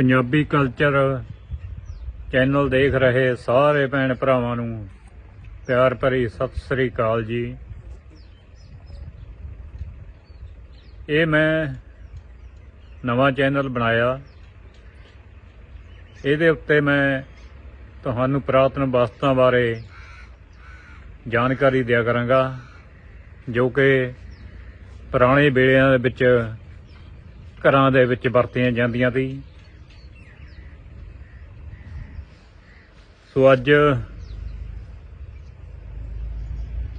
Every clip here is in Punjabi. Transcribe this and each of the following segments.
ਪੰਜਾਬੀ ਕਲਚਰ ਚੈਨਲ ਦੇਖ ਰਹੇ ਸਾਰੇ ਭੈਣ ਭਰਾਵਾਂ ਨੂੰ। ਪਿਆਰ ਭਰੀ ਸਤਿ ਸ੍ਰੀ ਅਕਾਲ ਜੀ। ਇਹ ਮੈਂ ਨਵਾਂ ਚੈਨਲ ਬਣਾਇਆ। ਇਹਦੇ ਉੱਤੇ ਮੈਂ ਤੁਹਾਨੂੰ ਪੁਰਾਤਨ ਵਸਤਾਂ ਬਾਰੇ ਜਾਣਕਾਰੀ ਦਿਆ ਕਰਾਂਗਾ, ਜੋ ਕਿ ਪੁਰਾਣੇ ਵੇਲਿਆਂ ਦੇ ਵਿੱਚ ਘਰਾਂ ਦੇ ਵਿੱਚ ਵਰਤੀਆਂ ਜਾਂਦੀਆਂ ਸੀ। ਸੋ ਅੱਜ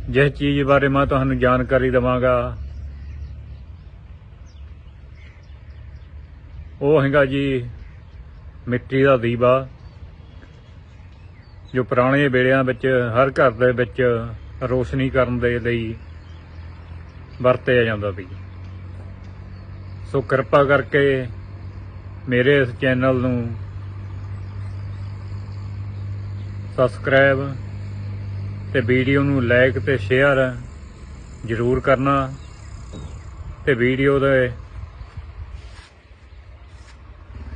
ਜਿਸ ਚੀਜ਼ ਬਾਰੇ ਮੈਂ ਤੁਹਾਨੂੰ ਜਾਣਕਾਰੀ ਦਵਾਂਗਾ, ਉਹ ਹੈਗਾ ਜੀ ਮਿੱਟੀ ਦਾ ਦੀਵਾ, ਜੋ ਪੁਰਾਣੇ ਵੇਲਿਆਂ ਵਿੱਚ, ਹਰ ਘਰ ਦੇ ਵਿੱਚ ਰੋਸ਼ਨੀ ਕਰਨ ਦੇ ਲਈ ਵਰਤਿਆ ਜਾਂਦਾ ਸੀ। ਸੋ ਕਿਰਪਾ ਕਰਕੇ ਮੇਰੇ ਇਸ ਚੈਨਲ ਨੂੰ ਸਬਸਕ੍ਰਾਈਬ ਤੇ ਵੀਡੀਓ ਨੂੰ ਲਾਈਕ ਤੇ ਸ਼ੇਅਰ ਜ਼ਰੂਰ ਕਰਨਾ ਤੇ ਵੀਡੀਓ ਦੇ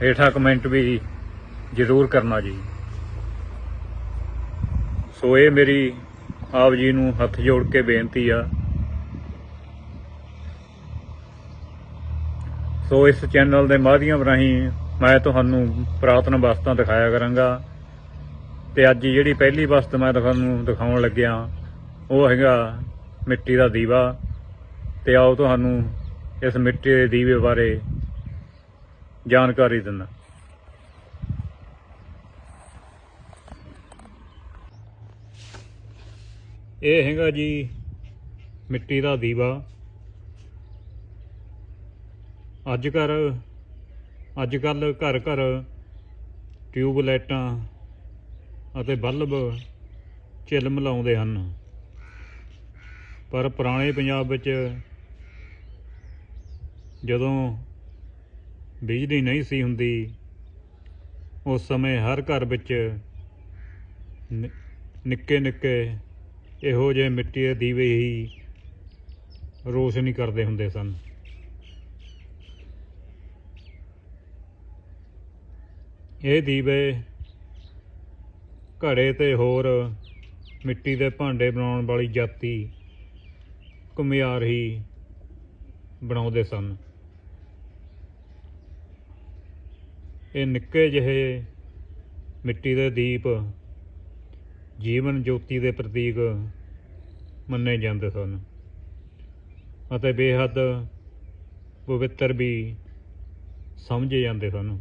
ਹੇਠਾਂ ਕਮੈਂਟ ਵੀ ਜ਼ਰੂਰ ਕਰਨਾ ਜੀ। ਸੋ ਇਹ ਮੇਰੀ ਆਪ ਜੀ ਨੂੰ ਹੱਥ ਜੋੜ ਕੇ ਬੇਨਤੀ ਆ। ਸੋ ਇਸ ਚੈਨਲ ਦੇ ਮਾਧਿਅਮ ਰਾਹੀਂ ਮੈਂ ਤੁਹਾਨੂੰ ਪੁਰਾਤਨ ਵਸਤਾਂ ਦਿਖਾਇਆ ਕਰਾਂਗਾ। ਤੇ ਅੱਜ ਜਿਹੜੀ ਪਹਿਲੀ ਵਸਤ ਮੈਂ ਤੁਹਾਨੂੰ ਦਿਖਾਉਣ ਲੱਗਿਆ, ਉਹ ਹੈਗਾ ਮਿੱਟੀ ਦਾ ਦੀਵਾ। ਤੇ ਆਓ ਤੁਹਾਨੂੰ ਇਸ ਮਿੱਟੀ ਦੇ ਦੀਵੇ ਬਾਰੇ ਜਾਣਕਾਰੀ ਦਿੰਦਾ। ਇਹ ਹੈਗਾ ਜੀ ਮਿੱਟੀ ਦਾ ਦੀਵਾ। ਅੱਜ ਕੱਲ ਅੱਜ ਕੱਲ ਘਰ ਘਰ ਟਿਊਬ ਲਾਈਟਾਂ ਅਤੇ ਬਲਬ ਝਿਲਮਲਾਉਂਦੇ ਹਨ। ਪਰ ਪੁਰਾਣੇ ਪੰਜਾਬ ਵਿੱਚ ਜਦੋਂ ਬਿਜਲੀ ਨਹੀਂ ਸੀ ਹੁੰਦੀ, ਉਸ ਸਮੇਂ ਹਰ ਘਰ ਵਿੱਚ ਨਿੱਕੇ ਨਿੱਕੇ ਇਹੋ ਜਿਹੇ ਮਿੱਟੀ ਦੇ ਦੀਵੇ ਹੀ ਰੋਸ਼ਨੀ ਕਰਦੇ ਹੁੰਦੇ ਸਨ। ਇਹ ਦੀਵੇ ਘੜੇ ਤੇ ਹੋਰ, ਮਿੱਟੀ ਦੇ ਭਾਂਡੇ ਬਣਾਉਣ ਵਾਲੀ ਜਾਤੀ ਘੁਮਿਆਰ ਹੀ ਬਣਾਉਂਦੇ ਸਨ। ਇਹ ਨਿੱਕੇ ਜਿਹੇ ਮਿੱਟੀ ਦੇ ਦੀਪ ਜੀਵਨ ਜੋਤੀ ਦੇ ਪ੍ਰਤੀਕ ਮੰਨੇ ਜਾਂਦੇ ਸਨ ਅਤੇ ਬੇਹੱਦ ਪਵਿੱਤਰ ਵੀ ਸਮਝੇ ਜਾਂਦੇ ਸਨ।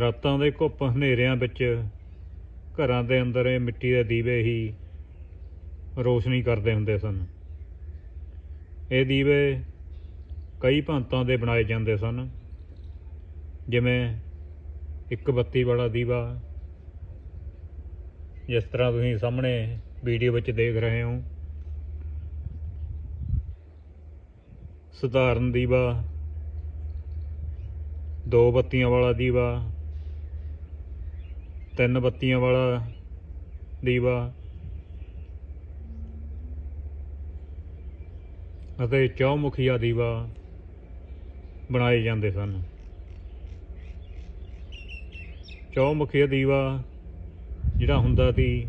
ਰਾਤਾਂ ਦੇ ਘੁੱਪ ਹਨੇਰਿਆਂ ਵਿੱਚ ਘਰਾਂ ਦੇ ਅੰਦਰ ਇਹ ਮਿੱਟੀ ਦੇ ਦੀਵੇ ਹੀ ਰੋਸ਼ਨੀ ਕਰਦੇ ਹੁੰਦੇ ਸਨ। ਇਹ ਦੀਵੇ ਕਈ ਭਾਂਤਾਂ ਦੇ ਬਣਾਏ ਜਾਂਦੇ ਸਨ। ਜਿਵੇਂ ਇੱਕ ਬੱਤੀ ਵਾਲਾ ਦੀਵਾ। ਜਿਸ ਤਰ੍ਹਾਂ ਤੁਸੀਂ ਸਾਹਮਣੇ ਵੀਡੀਓ ਵਿੱਚ ਦੇਖ ਰਹੇ ਹੋ। ਸਧਾਰਨ ਦੀਵਾ। ਦੋ ਬੱਤੀਆਂ ਵਾਲਾ ਦੀਵਾ। ਤਿੰਨ ਬੱਤੀਆਂ ਵਾਲਾ ਦੀਵਾ ਅਤੇ ਚੌਮੁਖੀਆ ਦੀਵਾ ਬਣਾਏ ਜਾਂਦੇ ਸਨ। ਚੌਮੁਖੀਆ ਦੀਵਾ ਜਿਹੜਾ ਹੁੰਦਾ ਸੀ,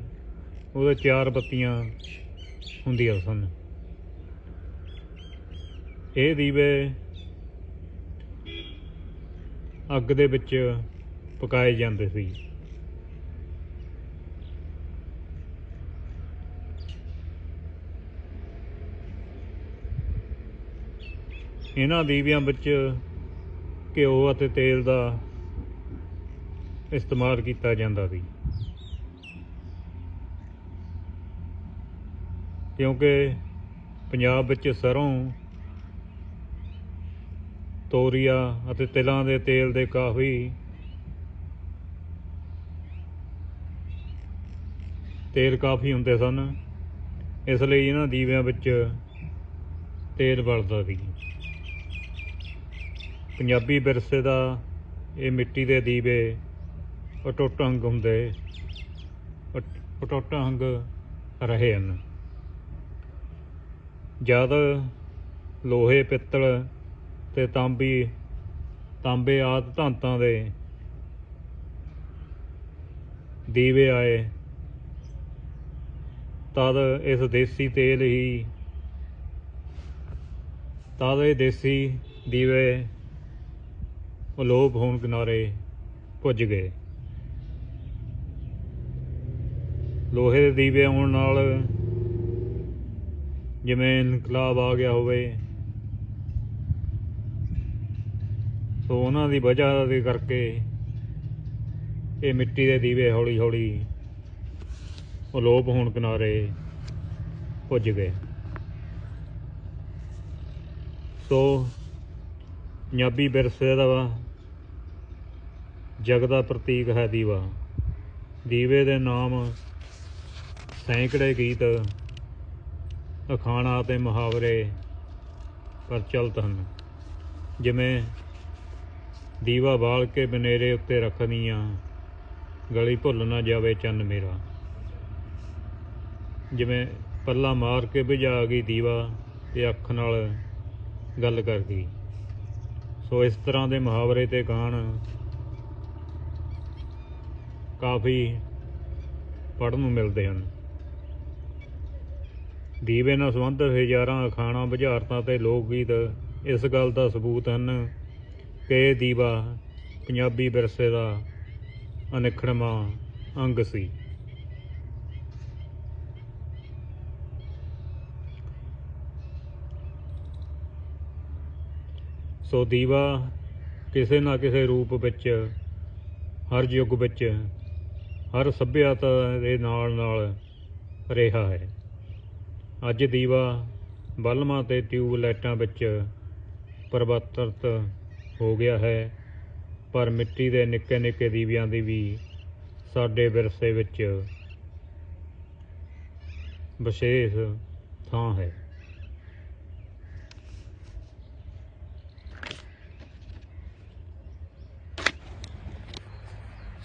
ਉਹਦੇ ਚਾਰ ਬੱਤੀਆਂ ਹੁੰਦੀਆਂ ਸਨ। ਇਹ ਦੀਵੇ ਅੱਗ ਦੇ ਵਿੱਚ ਪਕਾਏ ਜਾਂਦੇ ਸੀ। ਇਹਨਾਂ ਦੀਵਿਆਂ ਵਿੱਚ ਘਿਓ ਅਤੇ ਤੇਲ ਦਾ ਇਸਤੇਮਾਲ ਕੀਤਾ ਜਾਂਦਾ ਸੀ। ਕਿਉਂਕਿ ਪੰਜਾਬ ਵਿੱਚ ਸਰੋਂ, ਤੋਰੀਆ ਅਤੇ ਤਿਲਾਂ ਦੇ ਤੇਲ ਦੇ ਕਾਫੀ ਤੇਲ ਕਾਫੀ ਹੁੰਦੇ ਸਨ। ਇਸ ਲਈ ਇਹਨਾਂ ਦੀਵਿਆਂ ਵਿੱਚ ਤੇਲ ਬਲਦਾ ਸੀ। ਪੰਜਾਬੀ ਵਿਰਸੇ ਦਾ ਇਹ ਮਿੱਟੀ ਦੇ ਦੀਵੇ, ਅਟੁੱਟ ਅੰਗ ਹੁੰਦੇ ਅਟ- ਅਟੁੱਟ ਅੰਗ ਰਹੇ ਹਨ। ਜਦ ਲੋਹੇ, ਪਿੱਤਲ ਤੇ ਤਾਂਬੀ, ਤਾਂਬੇ ਆਦ ਧਾਂਤਾਂ ਦੇ ਦੀਵੇ ਆਏ, ਤਦ ਇਸ ਦੇਸੀ ਤੇਲ ਹੀ, ਤਦ ਇਹ ਦੇਸੀ ਦੀਵੇ ਅਲੋਪ ਹੋਣ ਕਿਨਾਰੇ ਪੁੱਜ ਗਏ। ਲੋਹੇ ਦੇ ਦੀਵੇ ਆਉਣ ਨਾਲ ਜਿਵੇਂ ਇਨਕਲਾਬ ਆ ਗਿਆ ਹੋਵੇ ਸੋ ਉਹਨਾਂ ਦੀ ਵਜ੍ਹਾ ਦੇ ਕਰਕੇ ਇਹ ਮਿੱਟੀ ਦੇ ਦੀਵੇ ਹੌਲੀ ਹੌਲੀ ਅਲੋਪ ਹੋਣ ਕਿਨਾਰੇ ਪੁੱਜ ਗਏ। ਸੋ ਪੰਜਾਬੀ ਵਿਰਸੇ ਦਾ ਵਾ, ਜਗ ਦਾ ਪ੍ਰਤੀਕ ਹੈ ਦੀਵਾ। ਦੀਵੇ ਦੇ ਨਾਮ ਸੈਂਕੜੇ ਗੀਤ ਅਖਾਣਾ ਤੇ ਮੁਹਾਵਰੇ ਪ੍ਰਚਲਿਤ ਹਨ। ਜਿਵੇਂ, ਦੀਵਾ ਬਾਲ ਕੇ ਬਨੇਰੇ ਉੱਤੇ ਰੱਖਦੀਆਂ ਗਲੀ ਭੁੱਲ ਨਾ ਜਾਵੇ ਚੰਨ ਮੇਰਾ। ਜਿਵੇਂ, ਪੱਲਾ ਮਾਰ ਕੇ ਭਜਾ ਗਈ ਦੀਵਾ ਤੇ ਅੱਖ ਨਾਲ ਗੱਲ ਕਰ ਗਈ ਸੋ ਇਸ ਤਰ੍ਹਾਂ ਦੇ ਮੁਹਾਵਰੇ ਤੇ ਗਾਣ ਕਾਫੀ ਪੜ੍ਹਨ ਨੂੰ ਮਿਲਦੇ ਹਨ। ਦੀਵੇ ਨਾਲ ਸੰਬੰਧਿਤ ਹਜ਼ਾਰਾਂ ਅਖਾਣਾ, ਬੁਝਾਰਤਾਂ ਤੇ ਲੋਕ ਗੀਤ ਇਸ ਗੱਲ ਦਾ ਸਬੂਤ ਹਨ ਕਿ ਦੀਵਾ ਪੰਜਾਬੀ ਵਿਰਸੇ ਦਾ ਅਨਿਖੜਵਾਂ ਅੰਗ ਸੀ। ਸੋ ਦੀਵਾ ਕਿਸੇ ਨਾ ਕਿਸੇ ਰੂਪ ਵਿੱਚ, ਹਰ ਯੁੱਗ ਵਿੱਚ, ਹਰ ਸਭਿਅਤਾ ਦੇ ਨਾਲ ਨਾਲ ਰਿਹਾ ਹੈ। ਅੱਜ ਦੀਵਾ ਬਲਮਾਂ ਤੇ ਟਿਊਬ ਲਾਈਟਾਂ ਵਿੱਚ ਪਰਿਵਰਤਿਤ ਹੋ ਗਿਆ ਹੈ, ਪਰ ਮਿੱਟੀ ਦੇ ਨਿੱਕੇ ਨਿੱਕੇ ਦੀਵਿਆਂ ਦੀ ਵੀ ਸਾਡੇ ਵਿਰਸੇ ਵਿੱਚ ਵਿਸ਼ੇਸ਼ ਥਾਂ ਹੈ।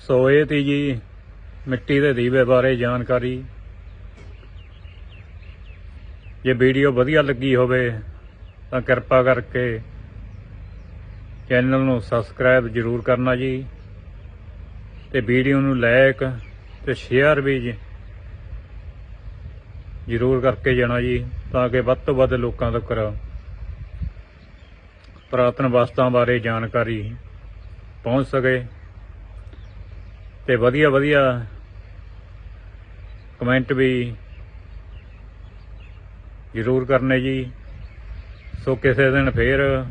ਸੋ ਇਹ ਤੀ ਜੀ, ਮਿੱਟੀ ਦੇ ਦੀਵੇ ਬਾਰੇ ਜਾਣਕਾਰੀ। ਜੇ ਵੀਡੀਓ ਵਧੀਆ ਲੱਗੀ ਹੋਵੇ, ਤਾਂ ਕਿਰਪਾ ਕਰਕੇ ਚੈਨਲ ਨੂੰ ਸਬਸਕ੍ਰਾਈਬ ਜ਼ਰੂਰ ਕਰਨਾ ਜੀ, ਤੇ ਵੀਡੀਓ ਨੂੰ ਲਾਇਕ ਤੇ ਸ਼ੇਅਰ ਵੀ ਜੀ, ਜ਼ਰੂਰ ਕਰਕੇ ਜਾਣਾ ਜੀ, ਤਾਂ ਕਿ ਵੱਧ ਤੋਂ ਵੱਧ ਲੋਕਾਂ ਤੱਕ ਪੁਰਾਤਨ ਵਸਤਾਂ ਬਾਰੇ ਜਾਣਕਾਰੀ ਪਹੁੰਚ ਸਕੇ। ਤੇ ਵਧੀਆ ਵਧੀਆ ਕਮੈਂਟ ਵੀ ਜ਼ਰੂਰ ਕਰਨੇ ਜੀ। ਸੋ ਕਿਸੇ ਦਿਨ ਫੇਰ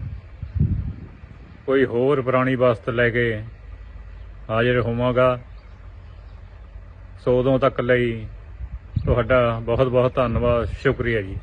ਕੋਈ ਹੋਰ ਪੁਰਾਣੀ ਵਸਤ ਲੈ ਕੇ ਹਾਜ਼ਰ ਹੋਵਾਂਗਾ। ਸੋ ਉਦੋਂ ਤੱਕ ਲਈ ਤੁਹਾਡਾ ਬਹੁਤ ਬਹੁਤ ਧੰਨਵਾਦ। ਸ਼ੁਕਰੀਆ ਜੀ।